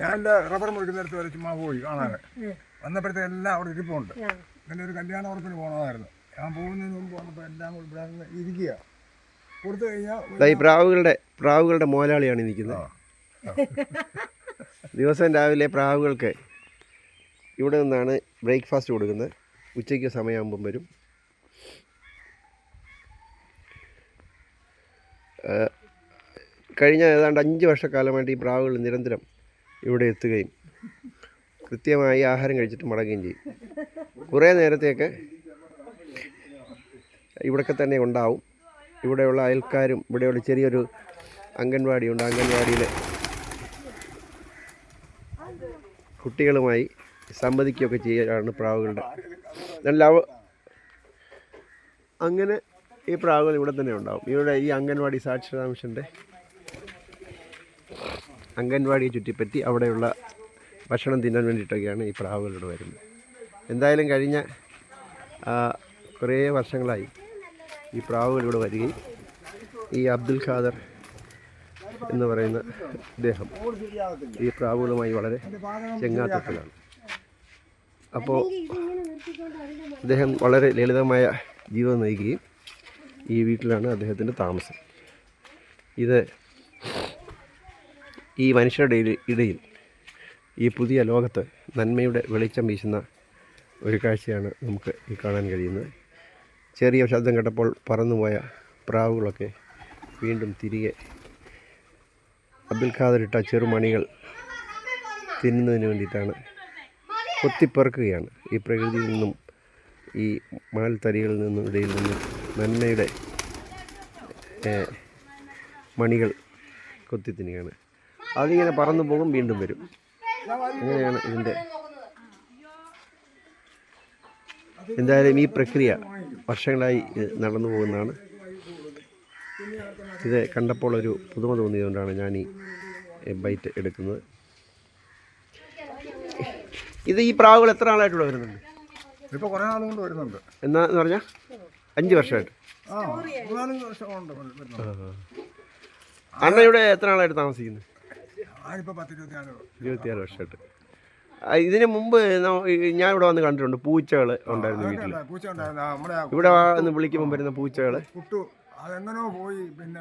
ഞാൻ എന്റെ റബ്ബർ മുറിക്കുന്നിടത്ത് വരെ ചുമ്മാ പോയി കാണാൻ വന്നപ്പോഴത്തേക്ക് എല്ലാം അവിടെ ഇരിപ്പുണ്ട്. പിന്നെ ഒരു കല്യാണ ഉറപ്പിന് പോകണമായിരുന്നു ഞാൻ പോകുന്നതിന് മുമ്പ് വന്നപ്പോൾ എല്ലാം കൂടി ഇവിടെ നിന്ന് ഇരിക്കുക കൊടുത്തു കഴിഞ്ഞാൽ ഈ പ്രാവുകളുടെ പ്രാവുകളുടെ മോലാളിയാണ് ഇരിക്കുന്നത് നിൽക്കുന്നത്. ദിവസം രാവിലെ പ്രാവുകൾക്ക് ഇവിടെ നിന്നാണ് ബ്രേക്ക്ഫാസ്റ്റ് കൊടുക്കുന്നത്. ഉച്ചയ്ക്ക് സമയമാകുമ്പം വരും. കഴിഞ്ഞ ഏതാണ്ട് അഞ്ച് വർഷക്കാലമായിട്ട് ഈ പ്രാവുകൾ നിരന്തരം ഇവിടെ എത്തുകയും കൃത്യമായി ആഹാരം കഴിച്ചിട്ട് മടങ്ങുകയും ചെയ്യും. കുറേ നേരത്തേക്ക് ഇവിടൊക്കെ തന്നെ ഉണ്ടാവും. ഇവിടെയുള്ള അയൽക്കാരും ഇവിടെയുള്ള ചെറിയൊരു അംഗൻവാടിയുണ്ട് അംഗൻവാടിയിൽ കുട്ടികളുമായി സംവദിക്കുകയൊക്കെ ചെയ്യാറാണ് പ്രാവുകളുടെ. നല്ല അങ്ങനെ ഈ പ്രാവുകൾ ഇവിടെ തന്നെ ഉണ്ടാവും. ഇവിടെ ഈ അംഗൻവാടി സാക്ഷരതാ മിഷന്റെ അംഗൻവാടിയെ ചുറ്റിപ്പറ്റി അവിടെയുള്ള ഭക്ഷണം തിന്നാൻ വേണ്ടിയിട്ടൊക്കെയാണ് ഈ പ്രാവുകളോട് വരുന്നത്. എന്തായാലും കഴിഞ്ഞ കുറേ വർഷങ്ങളായി ഈ പ്രാവുകളിലൂടെ വരികയും ഈ അബ്ദുൽ ഖാദർ എന്ന് പറയുന്ന അദ്ദേഹം ഈ പ്രാവുകളുമായി വളരെ ചെങ്ങാത്തത്തിലാണ്. അപ്പോൾ അദ്ദേഹം വളരെ ലളിതമായ ജീവിതം നയിക്കുകയും ഈ വീട്ടിലാണ് അദ്ദേഹത്തിന്റെ താമസം. ഇത് ഈ മനുഷ്യരുടെ ഇടയിൽ ഈ പുതിയ ലോകത്ത് നന്മയുടെ വെളിച്ചം വീശുന്ന ഒരു കാഴ്ചയാണ് നമുക്ക് ഈ കാണാൻ കഴിയുന്നത്. ചെറിയ ശബ്ദം കേട്ടപ്പോൾ പറന്നുപോയ പ്രാവുകളൊക്കെ വീണ്ടും തിരികെ അബ്ദുൽ ഖാദർ ഇട്ട ചെറുമണികൾ തിന്നുന്നതിന് വേണ്ടിയിട്ടാണ് കൊത്തിപ്പറക്കുകയാണ്. ഈ പ്രകൃതിയിൽ നിന്നും ഈ മണൽത്തരികളിൽ നിന്നും ഇടയിൽ നിന്നും നന്മയുടെ മണികൾ കൊത്തി തിന്നുകയാണ് അതിങ്ങനെ പറന്നു പോകും വീണ്ടും വരും. അങ്ങനെയാണ് ഇതിന്റെ എന്തായാലും ഈ പ്രക്രിയ വർഷങ്ങളായി നടന്നു പോകുന്നതാണ്. ഇത് കണ്ടപ്പോൾ ഒരു പുതുമ തോന്നിയതുകൊണ്ടാണ് ഞാൻ ഈ ബൈറ്റ് എടുക്കുന്നത്. ഇത് ഈ പ്രാവുകൾ എത്ര നാളായിട്ടുള്ള വരുന്നുണ്ട്? ഇപ്പോൾ കുറേ നാൾ കൊണ്ട് വരുന്നുണ്ട്. എന്നാ എന്ന് പറഞ്ഞാൽ അഞ്ച് വർഷമായിട്ട്. അണ്ണ ഇവിടെ എത്ര നാളായിട്ട് താമസിക്കുന്നത് ഇരുപത്തിയാറ് വർഷമായിട്ട്. ഇതിന് മുമ്പ് ഞാൻ ഇവിടെ വന്ന് കണ്ടിട്ടുണ്ട് പൂച്ചകൾ ഉണ്ടായിരുന്നു വീട്ടിൽ ഇവിടെ വന്ന് വിളിക്കുമ്പോൾ വരുന്ന പൂച്ചകൾ അതെങ്ങനെയോ പോയി പിന്നെ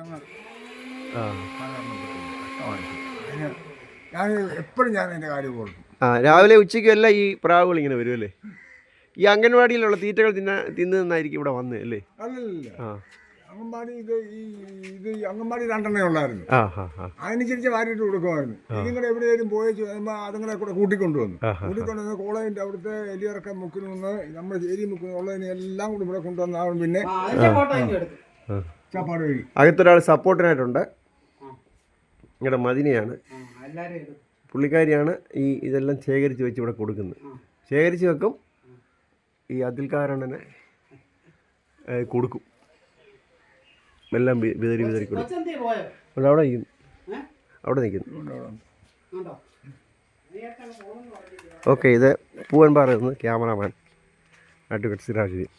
ഞാൻ എപ്പോഴും ഞാൻ എന്റെ കാര്യം ഓർക്കും. ആ രാവിലെ ഉച്ചയ്ക്കും എല്ലാം ഈ പ്രാവുകൾ ഇങ്ങനെ വരുമല്ലേ ഈ അംഗൻവാടിയിലുള്ള തീറ്റകൾ തിന്ന തിന്നുന്നായിരിക്കും ഇവിടെ വന്നത് അല്ലേ? അല്ലല്ല ആ. അംഗൻവാടി ഇത് ഈ ഇത് അംഗൻവാടി രണ്ടെണ്ണേ ഉള്ളായിരുന്നു. അതിനനുസരിച്ച് വാരിയിട്ട് കൊടുക്കുമായിരുന്നു. ഇതിങ്ങനെ എവിടെയെങ്കിലും പോയി അതുങ്ങളെ കൂടെ കൂട്ടിക്കൊണ്ടുവന്നു. കൂട്ടിക്കൊണ്ടുവന്ന് കോളേജിന്റെ അവിടുത്തെ എലിയിറക്കം മുക്കിൽ നിന്ന് നമ്മുടെ ചേരി മുക്കിൽ ഉള്ളതിനെ എല്ലാം കൂടി ഇവിടെ കൊണ്ടുവന്നാണ് പിന്നെ. ചാപ്പാട് വഴി അകത്തൊരാൾ സപ്പോർട്ടിനായിട്ടുണ്ട്. നിങ്ങളുടെ മദിനയാണ് പുള്ളിക്കാരിയാണ് ഈ ഇതെല്ലാം ശേഖരിച്ച് വെച്ച് ഇവിടെ കൊടുക്കുന്നത്. ശേഖരിച്ച് വെക്കും. ഈ അതിൽക്കാരണ്ണനെ ഏ, കൊടുക്കും. എല്ലാം വിതറി വിതറി കൊടുക്കും. അവിടെ അവിടെ നിൽക്കുന്നു അവിടെ നിൽക്കുന്നു ഓക്കെ ഇത് പൂവൻപാറ നിന്ന് ക്യാമറാമാൻ അഡ്വക്കേറ്റ് സിറാജുദ്ദീൻ